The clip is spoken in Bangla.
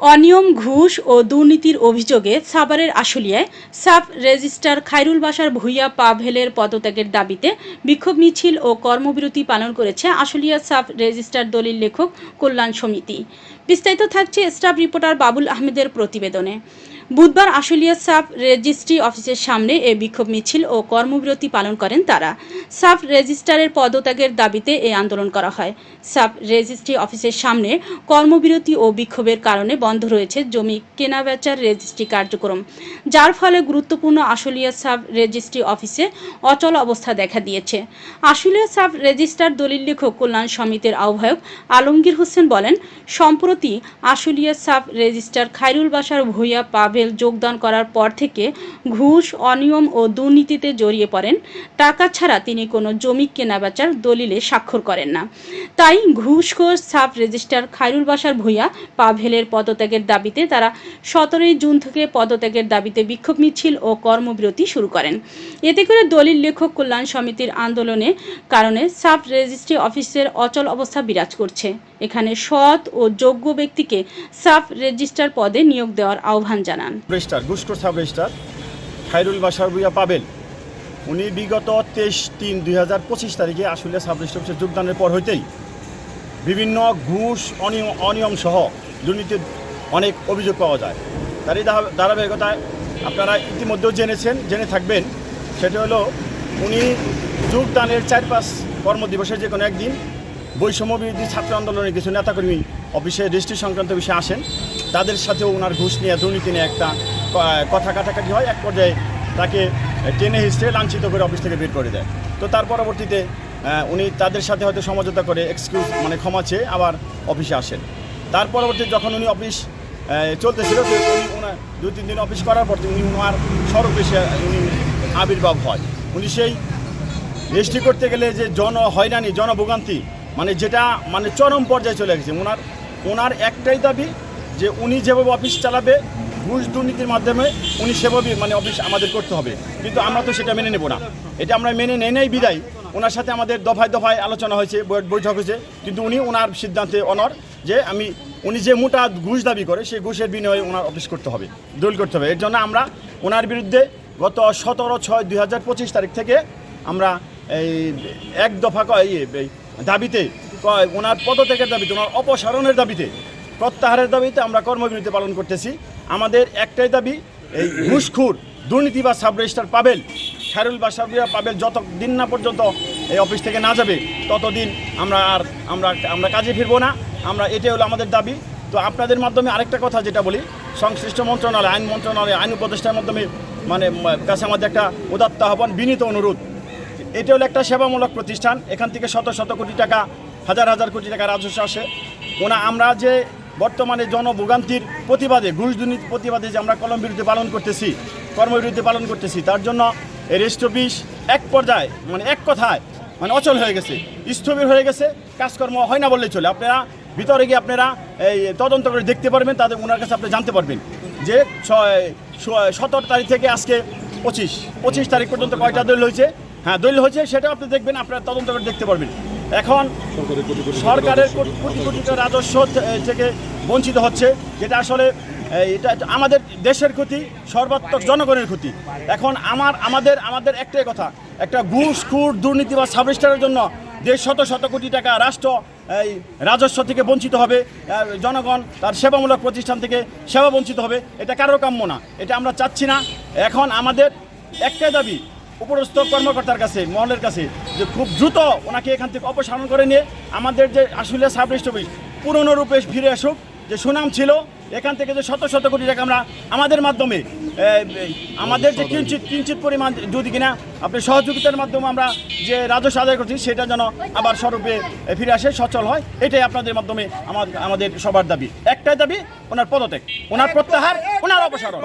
অনিয়ম, ঘুষ ও দুর্নীতির অভিযোগে সাভারের আশুলিয়ায় সাব রেজিস্ট্রার খাইরুল বাসার ভূঁইয়া পাভেলের পদত্যাগের দাবিতে বিক্ষোভ মিছিল ও কর্মবিরতি পালন করেছে আশুলিয়া সাব রেজিস্ট্রার দলিল লেখক কল্যাণ সমিতি। বিস্তারিত থাকছে স্টাফ রিপোর্টার বাবুল আহমেদের প্রতিবেদনে। বুধবার আশুলিয়া সাব রেজিস্ট্রি অফিসের সামনে এ বিক্ষোভ মিছিল ও কর্মবিরতি পালন করেন তারা। সাব রেজিস্ট্রারের পদত্যাগের দাবিতে এই আন্দোলন করা হয়। সাব রেজিস্ট্রি অফিসের সামনে কর্মবিরতি ও বিক্ষোভের কারণে বন্ধ রয়েছে জমি কেনাবেচার রেজিস্ট্রি কার্যক্রম। যার ফলে গুরুত্বপূর্ণ আশুলিয়া সাব রেজিস্ট্রি অফিসে অচল অবস্থা দেখা দিয়েছে। আশুলিয়া সাব রেজিস্ট্রার দলিল লেখক কল্যাণ সমিতির আহ্বায়ক আলমগীর হোসেন বলেন, সম্প্রতি আশুলিয়া সাব রেজিস্ট্রার খায়রুল বাসার ভূঁইয়া পাভেল যোগদান করার পর থেকে ঘুষ, অনিয়ম ও দুর্নীতিতে জড়িয়ে পড়েন। টাকা ছাড়া তিনি কোনো জমি কেনাবেচার দলিলে স্বাক্ষর করেন না। তাই ঘুষখোর সাব রেজিস্ট্রার খায়রুল বাসার ভূঁইয়া পাভেলের পদত্যাগের দাবিতে তারা সতেরোই জুন থেকে পদত্যাগের দাবিতে বিক্ষোভ মিছিল ও কর্মবিরতি শুরু করেন। এতে করে দলিল লেখক কল্যাণ সমিতির আন্দোলনে কারণে সাব রেজিস্ট্রি অফিসের অচল অবস্থা বিরাজ করছে। এখানে সৎ ও যোগ্য ব্যক্তিকে সাব রেজিস্ট্রার পদে নিয়োগ দেওয়ার আহ্বান জানান। গুসকোর সাব রেজিস্টার খায়রুল বাসার ভুইয়া উনি বিগত তেইশ তিন দুই হাজার পঁচিশ তারিখে আসলে সাব রেজিস্টার অফিসে যোগদানের পর হইতেই বিভিন্ন ঘুষ অনিয়ম অনিয়ম সহ দুর্নীতির অনেক অভিযোগ পাওয়া যায়। তারই ধারা- ধারাবাহিকতায় আপনারা ইতিমধ্যেও জেনেছেন, জেনে থাকবেন, সেটা হলো উনি যোগদানের চার পাঁচ কর্মদিবসের যে কোনো একদিন বৈষম্য বিরোধী ছাত্র আন্দোলনের কিছু নেতাকর্মী অফিসে রেজিস্ট্রি সংক্রান্ত বিষয়ে আসেন। তাদের সাথেও ওনার ঘুষ নিয়ে দুর্নীতি নিয়ে একটা কথা কাটাকাটি হয়। এক পর্যায়ে তাকে টেনে হিস্ট্রে লাঞ্ছিত করে অফিস থেকে বের করে দেয়। তো তার পরবর্তীতে উনি তাদের সাথে হয়তো সমঝোতা করে এক্সকিউজ মানে ক্ষমা চেয়ে আবার অফিসে আসেন। তার পরবর্তীতে যখন উনি অফিস চলতেছিল উনি ওনার দু তিন দিন অফিস করার পর উনি ওনার স্বরূপে উনি আবির্ভাব হয়। উনি সেই রেজিস্ট্রি করতে গেলে যে জন হয়রানি জনভোগান্তি মানে যেটা মানে চরম পর্যায়ে চলে গেছে। ওনার ওনার একটাই দাবি যে উনি যেভাবে অফিস চালাবে, ঘুষ দুর্নীতির মাধ্যমে উনি সেভাবেই মানে অফিস আমাদের করতে হবে। কিন্তু আমরা তো সেটা মেনে নেব না। এটা আমরা মেনে নেই নেই বিদায়। ওনার সাথে আমাদের দফায় দফায় আলোচনা হয়েছে বৈঠক হয়েছে। কিন্তু উনি ওনার সিদ্ধান্তে অনর যে আমি, উনি যে মোটা ঘুষ দাবি করে, সেই ঘুষের বিনিময়ে ওনার অফিস করতে হবে, দলিল করতে হবে। এর জন্য আমরা ওনার বিরুদ্ধে গত সতেরো ছয় দুই হাজার পঁচিশ তারিখ থেকে আমরা এই এক দফা দাবিতে ওনার পদত্যাগের দাবিতে, ওনার অপসারণের দাবিতে প্রত্যাহারের দাবিতে আমরা কর্মবিরতি পালন করতেছি। আমাদের একটাই দাবি, এই ঘুষখুর দুর্নীতি বা সাব রেজিস্টার পাবেল খায়রুল বা সাবরিয়া পাবেল যত দিন না পর্যন্ত এই অফিস থেকে না যাবে, ততদিন আমরা আর আমরা আমরা কাজে ফিরবো না। আমরা এটাই হলো আমাদের দাবি। তো আপনাদের মাধ্যমে আরেকটা কথা যেটা বলি, সংশ্লিষ্ট মন্ত্রণালয়, আইন মন্ত্রণালয়, আইন উপদেষ্টার মাধ্যমে মানে কাছে আমাদের একটা উদাত্ত আহ্বান, বিনীত অনুরোধ। এটা হলো একটা সেবামূলক প্রতিষ্ঠান, এখান থেকে শত শত কোটি টাকা, হাজার হাজার কোটি টাকা রাজস্ব আসে। ওনা আমরা যে বর্তমানে জনভোগান্তির প্রতিবাদে ঘুষ দুর্নীতির প্রতিবাদে যে আমরা কলম বিরুদ্ধে পালন করতেছি কর্মবিরতি পালন করতেছি, তার জন্য এই রেস্ট অফিস এক পর্যায়ে মানে এক কথায় মানে অচল হয়ে গেছে, স্থবির হয়ে গেছে, কাজকর্ম হয় না বললেই চলে। আপনারা ভিতরে গিয়ে আপনারা এই তদন্ত করে দেখতে পারবেন, তাদের ওনার কাছে আপনি জানতে পারবেন যে সতেরো তারিখ থেকে আজকে পঁচিশ পঁচিশ তারিখ পর্যন্ত কয়টা দলিল হয়েছে? হ্যাঁ দলিল হয়েছে সেটা আপনি দেখবেন, আপনারা তদন্ত করে দেখতে পারবেন। এখন সরকারের কোটি কোটি রাজস্ব। থেকে বঞ্চিত হচ্ছে যেটা আসলে এটা আমাদের দেশের ক্ষতি সর্বাত্মক জনগণের ক্ষতি। এখন আমার আমাদের আমাদের একটাই কথা একটা ঘুষ খুর দুর্নীতি বা সাবরেস্টারের জন্য দেশ শত শত কোটি টাকা রাষ্ট্র এই রাজস্ব থেকে বঞ্চিত হবে জনগণ তার সেবামূলক প্রতিষ্ঠান থেকে সেবা বঞ্চিত হবে এটা কারোর কাম্য না এটা আমরা চাচ্ছি না। এখন আমাদের একটাই দাবি উপরস্থ কর্মকর্তার কাছে মহলের কাছে যে খুব দ্রুত ওনাকে এখান থেকে অপসারণ করে নিয়ে আমাদের যে আসলে সাব রেজিস্ট্রি অফিস, পুরনো রূপে ফিরে আসুক, যে সুনাম ছিল, এখান থেকে যে শত শত কোটি টাকা আমরা আমাদের মাধ্যমে আমাদের যে কিঞ্চিত কিঞ্চিত পরিমাণ যদি কিনা আপনি সহযোগিতার মাধ্যমে আমরা যে রাজস্ব আদায় করছি, সেটা যেন আবার স্বরূপে ফিরে আসে, সচল হয়, এটাই আপনাদের মাধ্যমে আমাদের আমাদের সবার দাবি। একটাই দাবি, ওনার পদত্যাগ, ওনার প্রত্যাহার, ওনার অপসারণ।